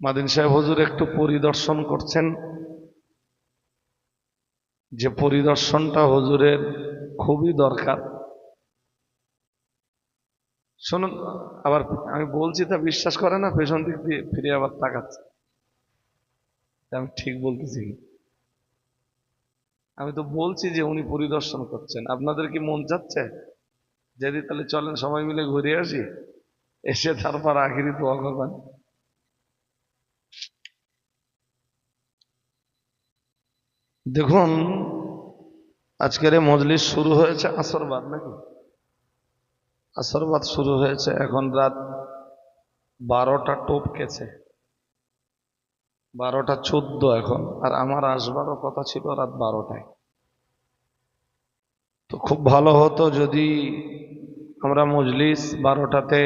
মাদিন সাহেব হুজুর একটু পরিদর্শন করছেন। যে পরিদর্শনটা হুজুরের খুবই দরকার। শুনুন, আবার আমি বলছি তা বিশ্বাস করে না, পেছন দিক দিয়ে ফিরে আবার তাকাচ্ছে। আমি ঠিক বলতেছি আমি তো বলছি যে উনি পরিদর্শন করছেন। আপনাদের কি মন চাচ্ছে? যদি তাহলে চলেন সবাই মিলে ঘুরে আসি, এসে তারপর আখিরি দোয়া করবেন। দেখুন, আজকের এই মজলিস শুরু হয়েছে আসরবাদ নাকি? আসরবাদ শুরু হয়েছে এখন রাত বারোটা টপকেছে বারোটা চোদ্দ এখন, আর আমার আসবারও কথা ছিল রাত বারোটায়। তো খুব ভালো হতো যদি আমরা মজলিস বারোটাতে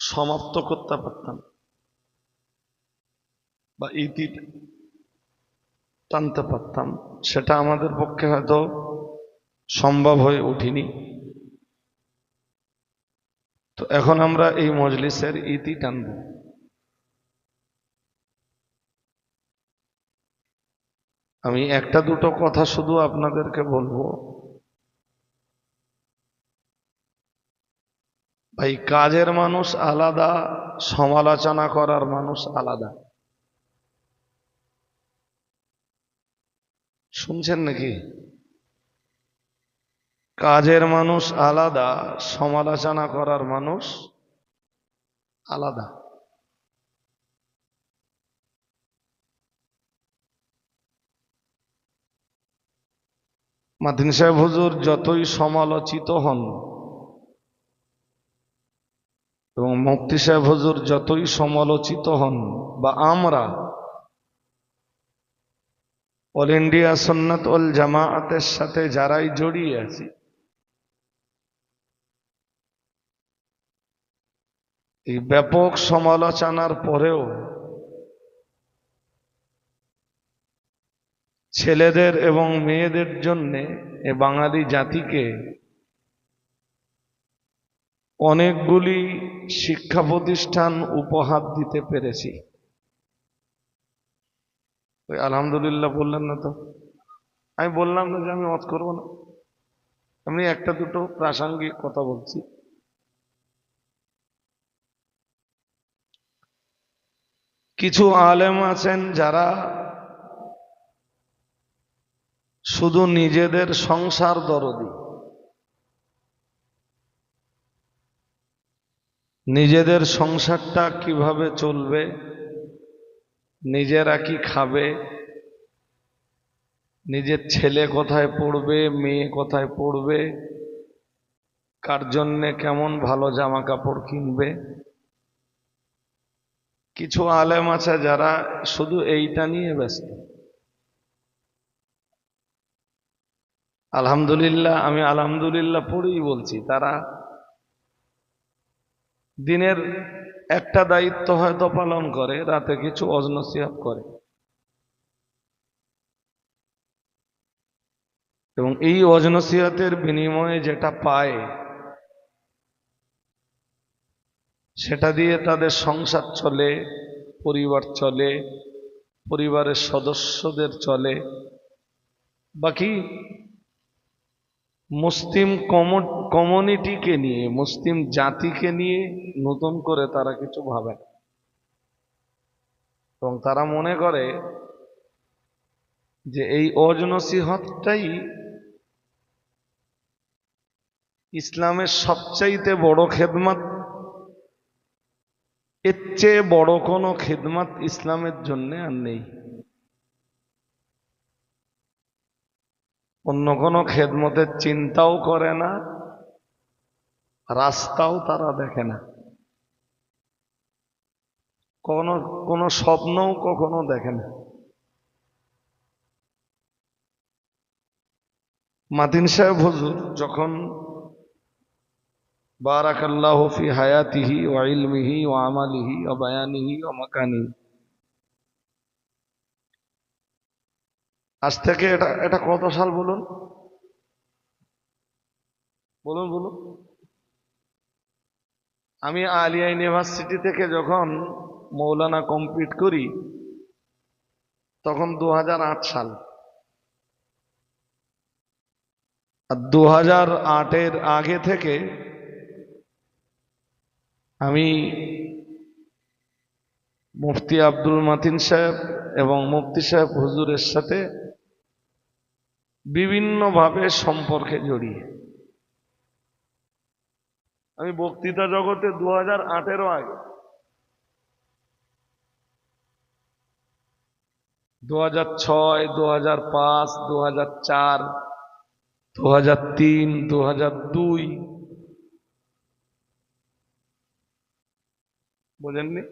সমাপ্ত করতে পারতাম। বা ইতি টানতে পারতাম। সেটা আমাদের পক্ষে হয়তো সম্ভব হয়ে উঠিনি। তো এখন আমরা এই মজলিসের ইতি টানব। আমি একটা দুটো কথা শুধু আপনাদেরকে বলব। ভাই, কাজের মানুষ আলাদা, সমালোচনা করার মানুষ আলাদা। শুনছেন নাকি? কাজের মানুষ আলাদা, সমালোচনা করার মানুষ আলাদা। মাদিন সাহেব হুজুর, যতই সমালোচিত হন, এবং মুফতি সাহেব হুজুর, যতই সমালোচিত হন, বা আমরা অল ইন্ডিয়া সন্ন্যত অল জামায়াতের সাথে যারাই জড়িয়ে আছি, এই ব্যাপক সমালোচনার পরেও ছেলেদের এবং মেয়েদের জন্যে এ বাঙালি জাতিকে অনেকগুলি শিক্ষা প্রতিষ্ঠান উপহার দিতে পেরেছি। আলহামদুলিল্লাহ বললেন না তো। আমি বললাম না যে আমি মত করব না। আমি একটা দুটো প্রাসঙ্গিক কথা বলছি। কিছু আলেম আছেন যারা শুধু নিজেদের সংসার দরদি, নিজেদের সংসারটা কীভাবে চলবে নিজেরা কি খাবে? নিজের ছেলে কোথায় পড়বে? মেয়ে কোথায় পড়বে? কার জন্যে কেমন ভালো জামা কাপড় কিনবে? কিছু আলেম আছে যারা শুধু এইটা নিয়ে ব্যস্ত। আলহামদুলিল্লাহ, আমি আলহামদুলিল্লাহ পড়েই বলছি, তারা দিনের একটা দায়িত্ব হয়তো পালন করে, রাতে কিছু অজনসিহাত করে। এবং এই অজনসিহাতের বিনিময়ে যেটা পায়, সেটা দিয়ে তাদের সংসার চলে, পরিবার চলে, পরিবারের সদস্যদের চলে। বাকি মুসলিম কমিউনিটিকে নিয়ে, মুসলিম জাতিকে নিয়ে নতুন করে তারা কিছু ভাবে না। এবং তারা মনে করে যে এই অজনসিহতটাই ইসলামের সবচাইতে বড় খেদমত। এর চেয়ে বড় কোনো খেদমত ইসলামের জন্য আর নেই। অন্য কোনো খেদমতের চিন্তাও করে না, রাস্তাও তারা দেখে না। কখনো, কোনো স্বপ্নও কখনো দেখে না। মাতিন সাহেব হুজুর যখন বারাকাল্লাহ ফি হায়াতিহি ওয়া ইলমিহি ওয়া আমালিহি ওয়া বায়ানিহি ওয়া মাকানিহি আজ থেকে এটা এটা কত সাল বলুন? বলুন বলুন। আমি আলিয়া ইউনিভার্সিটি থেকে যখন মৌলানা কমপ্লিট করি, তখন দু হাজার আট সাল। আর দু হাজার আটের আগে থেকে আমি মুফতি আব্দুল মাতিন সাহেব এবং মুফতি সাহেব হুজুরের সাথে বিভিন্নভাবে সম্পর্কে জড়িয়ে। আমি বক্তৃতা জগতে দু হাজার আটেরও আগে। দু হাজার ছয় দু হাজার পাঁচ দু হাজার চার দু হাজার তিন দু হাজার দুই। বোঝেননি?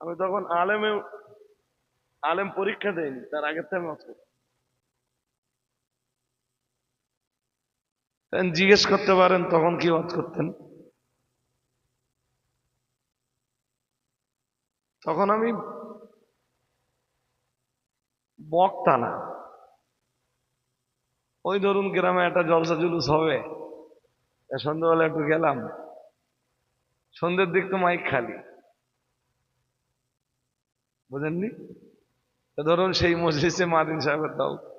আমি তখন আলেমে আলেম পরীক্ষা দেয়নি তার আগের থেকে আমি অস্ত্র জিজ্ঞেস করতে পারেন, তখন কি ওয়াজ করতেন? তখন আমি বক্তা না। ওই ধরুন গ্রামে একটা জলসা জুলুস হবে। সন্ধ্যাবেলা একটু গেলাম। সন্ধ্যের দিক তো মাইক খালি। বুঝেননি? ধরুন সেই মজলিসে মাদিন সাহেবের দাও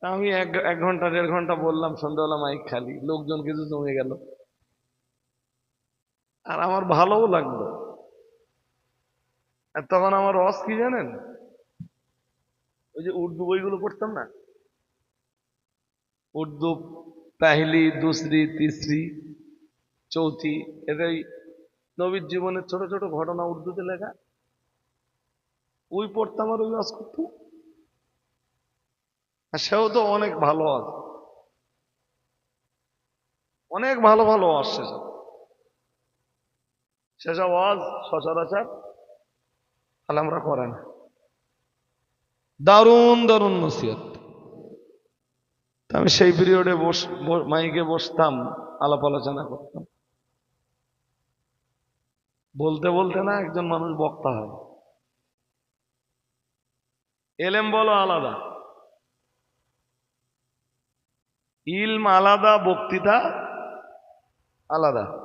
আমি এক এক ঘণ্টা, দেড় ঘণ্টা বললাম, সন্ধ্যাবেলা মাইক খালি। লোকজন কিছু জমে গেল। আর আমার ভালোও লাগল। আর তখন আমার রস কি জানেন? ওই যে উর্দু বইগুলো পড়তাম না? উর্দু, পাহিলি, দুসরি, তিসরি, চৌথি এটাই নবীর জীবনের ছোট ছোট ঘটনা উর্দুতে লেখা। ওই পড়তাম আর ওই রস করতাম। সেও তো অনেক ভালো আছে। অনেক ভালো ভালো ওয়াজ সেসব সেসব ওয়াজ সচরাচর তাহলে আমরা করে না। দারুণ দারুণ নসিহত। আমি সেই পিরিয়ডে বস মাইকে বসতাম আলাপ আলোচনা করতাম। বলতে বলতে না একজন মানুষ বক্তা হয়। এলেম বলো আলাদা। ইলম আলাদা, বক্তৃতা আলাদা।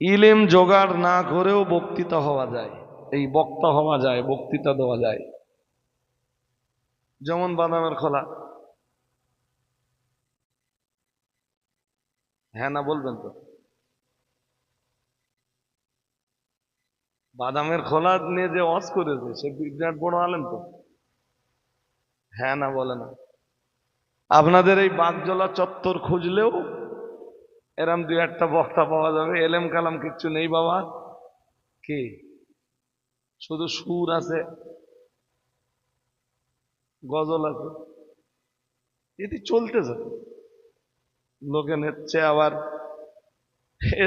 ইলেম জোগাড় না করেও বক্তৃতা হওয়া যায়। এই বক্তা হওয়া যায়, বক্তৃতা দেওয়া যায়। যেমন বাদামের খোলা। হ্যাঁ না, বলবেন তো। বাদামের খোলা নিয়ে যে অস করেছে, সে বিরাট বড় আলেন তো। হ্যাঁ না, বলে না। আপনাদের এই বাগজলা চত্বর খুঁজলেও এরম দুই একটা বক্তা পাওয়া যাবে। এলেম কালাম কিচ্ছু নেই বাবা। কি? শুধু সুর আছে। গজল আছে। এটি চলতেছে লোকে নেচ্ছে আবার।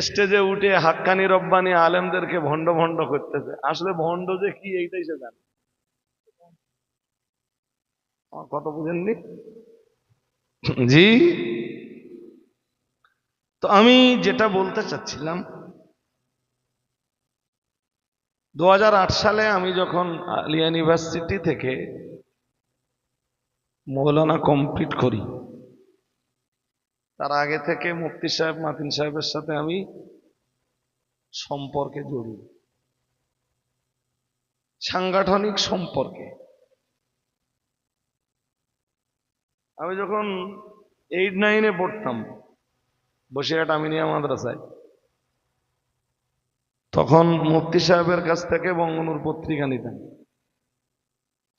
স্টেজে উঠে হাক্কানি রব্বানি আলেমদেরকে ভণ্ড ভণ্ড করতেছে। আসলে ভণ্ড যে কি, এইটাই সে জানে। কথা বুঝেননি? জি? তো আমি যেটা বলতে চাচ্ছিলাম, দুহাজার আট সালে আমি যখন আলিয়া ইউনিভার্সিটি থেকে মৌলানা কমপ্লিট করি, তার আগে থেকে মুফতি সাহেব মাতিন সাহেবের সাথে আমি সম্পর্কে জড়িত সাংগঠনিক সম্পর্কে। আমি যখন এইট নাইনে পড়তাম, বসিরহাট আমিনিয়া মাদ্রাসায়, তখন মুফতি সাহেবের কাছ থেকে বঙ্গনুর পত্রিকা নিতাম।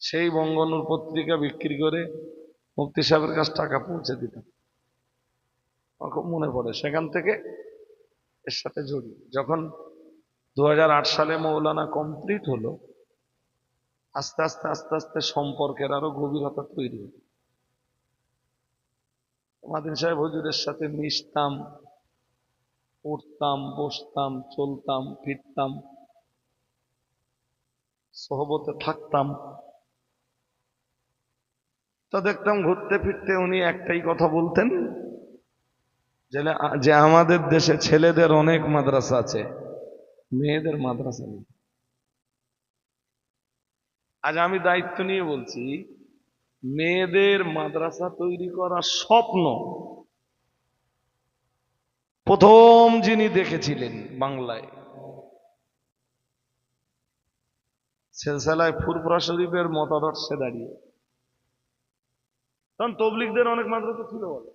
সেই বঙ্গনুর পত্রিকা বিক্রি করে মুফতি সাহেবের কাছে টাকা পৌঁছে দিতাম। খুব মনে পড়ে, সেখান থেকে এর সাথে জড়ি যখন দু হাজার আট সালে মৌলানা কমপ্লিট হলো, আস্তে আস্তে আস্তে আস্তে সম্পর্কের আরও গভীরতা তৈরি হলো। মাদিন সাহেব হুজুরের সাথে মিশতাম, উঠতাম, বসতাম, চলতাম, ফিরতাম, সহবতে থাকতাম। তো দেখতাম ঘুরতে ফিরতে উনি একটাই কথা বলতেন যে আমাদের দেশে ছেলেদের অনেক মাদ্রাসা আছে, মেয়েদের মাদ্রাসা নেই। আজ আমি দায়িত্ব নিয়ে বলছি মেয়েদের মাদ্রাসা তৈরি করার স্বপ্ন। প্রথম যিনি দেখেছিলেন বাংলায়, সেলসালায় ফুরফুরা শরীফের মতাদর্শে দাঁড়িয়ে। কারণ তবলিকদের অনেক মাদ্রাসা ছিল বলে।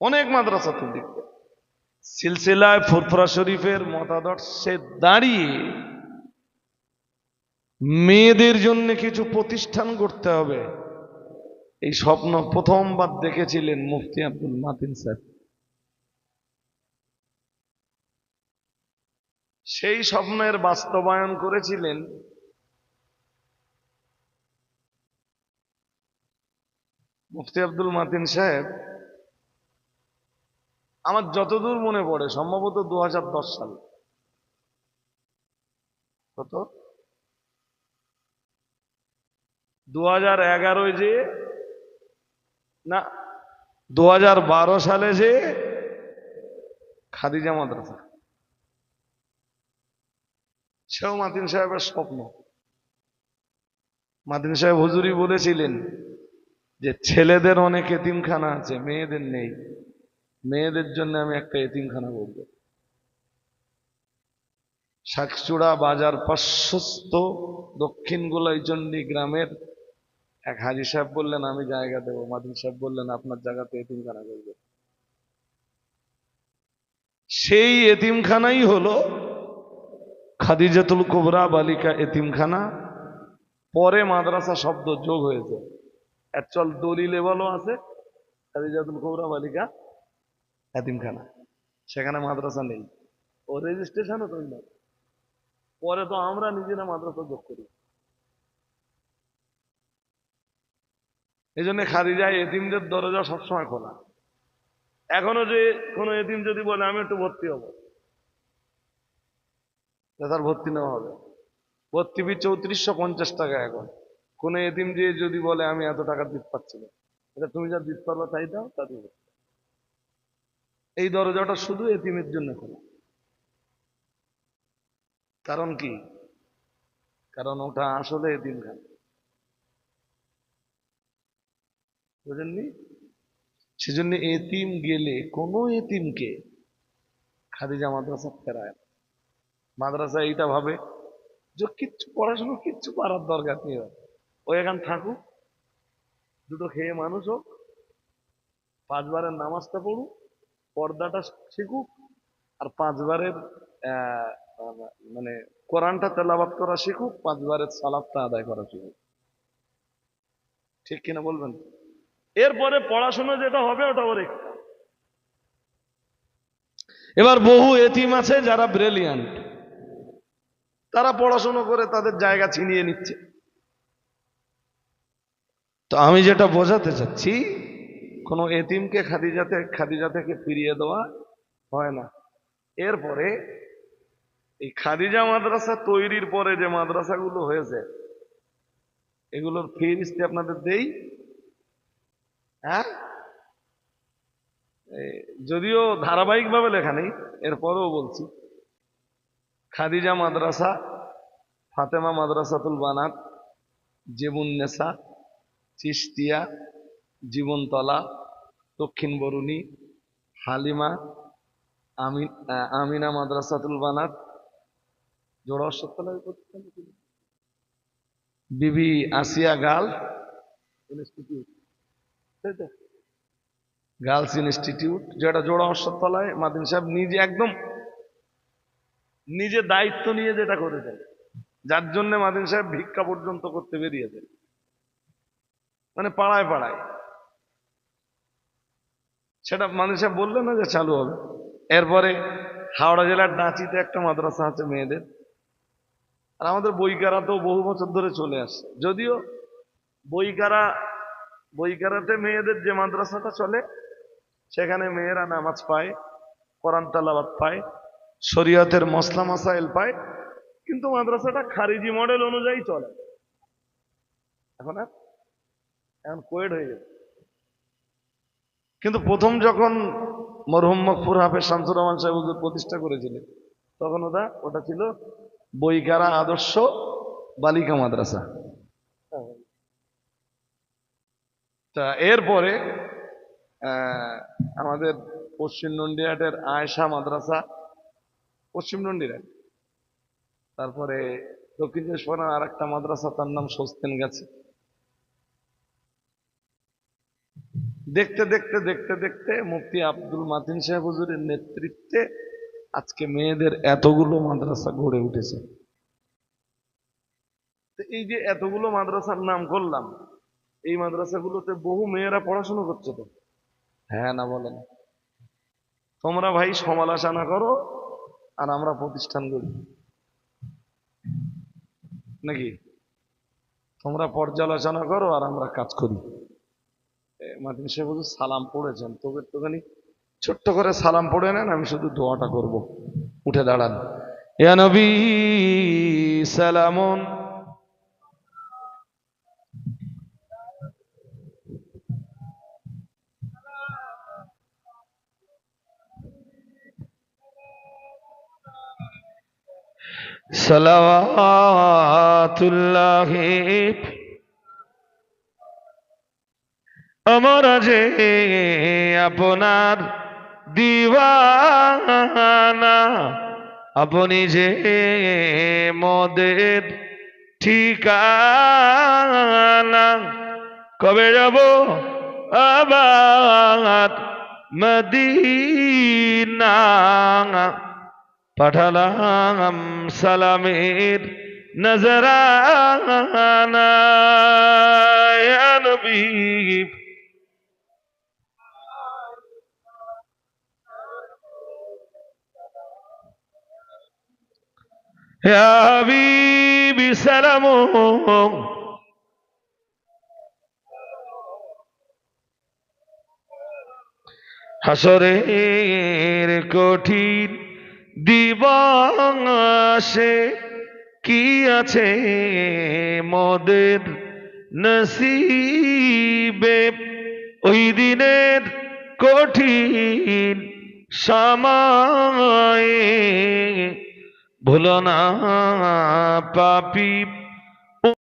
অনেক মাদ্রাসা তবলিকদের সিলসিলায় ফুরফুরা শরীফের মতাদর্শে দাঁড়িয়ে মেয়েদের জন্য কিছু প্রতিষ্ঠান করতে হবে। এই স্বপ্ন প্রথমবার দেখেছিলেন মুফতি আব্দুল মাতিন সাহেব সেই স্বপ্নের বাস্তবায়ন করেছিলেন মুফতি আব্দুল মাতিন সাহেব। আমার যতদূর মনে পড়ে, সম্ভবত দু সাল। কত? দু হাজার যে, না দু হাজার বারো সালে যে খাদিজা মাদ্রাসা। সেও মাতিন সাহেবের স্বপ্ন। মাতিন সাহেব হুজুরি বলেছিলেন যে, ছেলেদের অনেক এতিমখানা আছে, মেয়েদের নেই। মেয়েদের জন্য আমি একটা এতিমখানা করব। শাকচূড়া বাজার পার্শ্বস্থ দক্ষিণ গোলাইচন্ডী গ্রামের এক হাজি সাহেব বললেন, আমি জায়গা দেবো। মাদিন সাহেব বললেন, আপনার জায়গাতে এতিমখানা করবে। সেই এতিমখানাই হলো খাদিজাতুল কোবরা বালিকা এতিমখানা। পরে মাদ্রাসা শব্দ যোগ হয়েছে। অ্যাকচুয়াল দলিল লেভেলও আছে, খাদিজাতুল কোবরা বালিকা এতিমখানা। সেখানে মাদ্রাসা নেই। ও রেজিস্ট্রেশনও তো পরে তো আমরা নিজেরা মাদ্রাসা যোগ করি। এই জন্য খাদিজায় এতিমদের দরজা সবসময় খোলা। এখনও যে কোনো এতিম যদি বলে, আমি একটু ভর্তি হব। তার ভর্তি নেওয়া হবে। ভর্তি ফি চৌত্রিশশো পঞ্চাশ টাকা এখন। কোন এতিম যে যদি বলে, আমি এত টাকা দিতে পারছি না। এটা তুমি যা দিতে পারবা তাই দাও, তা দিব এই দরজাটা শুধু এতিমের জন্য খোলা। কারণ কি? কারণ ওটা আসলে এতিম বুঝেননি? সেজন্য এতিম গেলে কোনো এতিমকে খাদিজা মাদ্রাসা ফেরায় না। মাদ্রাসা এইটা ভাবে যে কিচ্ছু পড়াশোনা, কিচ্ছু পারার দরকার নেই ও এখান থাকুক, দুটো খেয়ে মানুষ হোক, পাঁচবারের নামাজটা পড়ুক, পর্দাটা শিখুক, আর পাঁচবারের মানে কোরআনটা তেলাবাত করা শিখুক, পাঁচবারের সালাদটা আদায় করা শিখুক। ঠিক কিনা বলবেন? এরপরে পড়াশোনা যেটা হবে ওটা ওর। এবার বহু এতিম আছে যারা ব্রিলিয়ান্ট। তারা পড়াশোনা করে তাদের জায়গা ছিনিয়ে নিচ্ছে। তো আমি যেটা বোঝাতে চাচ্ছি কোনো এতিমকে খাদিজাতে খাদিজা থেকে ফিরিয়ে দেওয়া হয় না। এরপরে এই খাদিজা মাদ্রাসা তৈরির পরে যে মাদ্রাসাগুলো হয়েছে এগুলোর ফিরিস্তি আপনাদের দেই। হ্যাঁ? যদিও ধারাবাহিকভাবে লেখা নেই, এরপরেও বলছি। খাদিজা মাদ্রাসা, ফাতেমা মাদ্রাসাতুল বানাত, জেবুন্নেসা চিস্তিয়া জীবনতলা, দক্ষিণ বরুণী, হালিমা, আমিন আমিনা মাদ্রাসাতুল বানাত, জোড়া অশ্বত্তলা বিবি আসিয়া গাল ইনস্টিটিউট গার্লস ইনস্টিটিউট, যেটা জোড়া তলায়, মাদিন সাহেব নিজে একদম নিজে দায়িত্ব নিয়ে যেটা করেছেন যার জন্য মাদিন সাহেব ভিক্ষা পর্যন্ত করতে বেরিয়েছেন মানে পাড়ায় পাড়ায়। সেটা মাদিন সাহেব বললেন না যে চালু হবে। এরপরে হাওড়া জেলার ডাঁচিতে একটা মাদ্রাসা আছে মেয়েদের। আর আমাদের বইকারা তো বহু বছর ধরে চলে আসছে যদিও বইকারা বইকারাতে মেয়েদের যে মাদ্রাসাটা চলে, সেখানে মেয়েরা নামাজ পায়, কোরআন তালাবাদ পায়, শরীয়তের মশলা মাসাইল পায়, কিন্তু মাদ্রাসাটা খারিজি মডেল অনুযায়ী চলে। এখন আর, এখন কোয়েড হয়ে গেছে। কিন্তু প্রথম যখন মরহুম মকফুর হাফেজ শামসুর রহমান সাহেব প্রতিষ্ঠা করেছিলেন, তখন ওটা ওটা ছিল বইকারা আদর্শ বালিকা মাদ্রাসা। তা এরপরে আমাদের পশ্চিম নন্ডিহাটের আয়সা মাদ্রাসা, পশ্চিম নন্ডিহাট তারপরে দক্ষিণ চব্বিশ আর একটা মাদ্রাসা, তার নাম সস্তেন গেছে। দেখতে দেখতে দেখতে দেখতে মুফতি আব্দুল মাতিন সাহেব হুজুরের নেতৃত্বে আজকে মেয়েদের এতগুলো মাদ্রাসা গড়ে উঠেছে। এই যে এতগুলো মাদ্রাসার নাম করলাম এই মাদ্রাসাগুলোতে বহু মেয়েরা পড়াশোনা করছে তো। হ্যাঁ না বলেন। তোমরা ভাই সমালোচনা করো আর আমরা প্রতিষ্ঠান করি নাকি? তোমরা পর্যালোচনা করো আর আমরা কাজ করি। মার্টিন সাহেব সালাম পড়েছেন। তবে একটুখানি ছোট্ট করে সালাম পড়ে নেন আমি শুধু দোয়াটা করব। উঠে দাঁড়ান। ইয়া নবী সালামুন। সালাওয়াতুল্লাহ। আমরা যে আপনার দিওয়ানা আপনি যে মদের ঠিকানা কবে যাব আবার মদিনা? পাঠালাম সালামের নজরানা নবী সালাম হাসরের কঠিন দিবসে কি আছে মদের নসিবে? ওই দিনের কঠিন সময়ে ভুলনা পাপি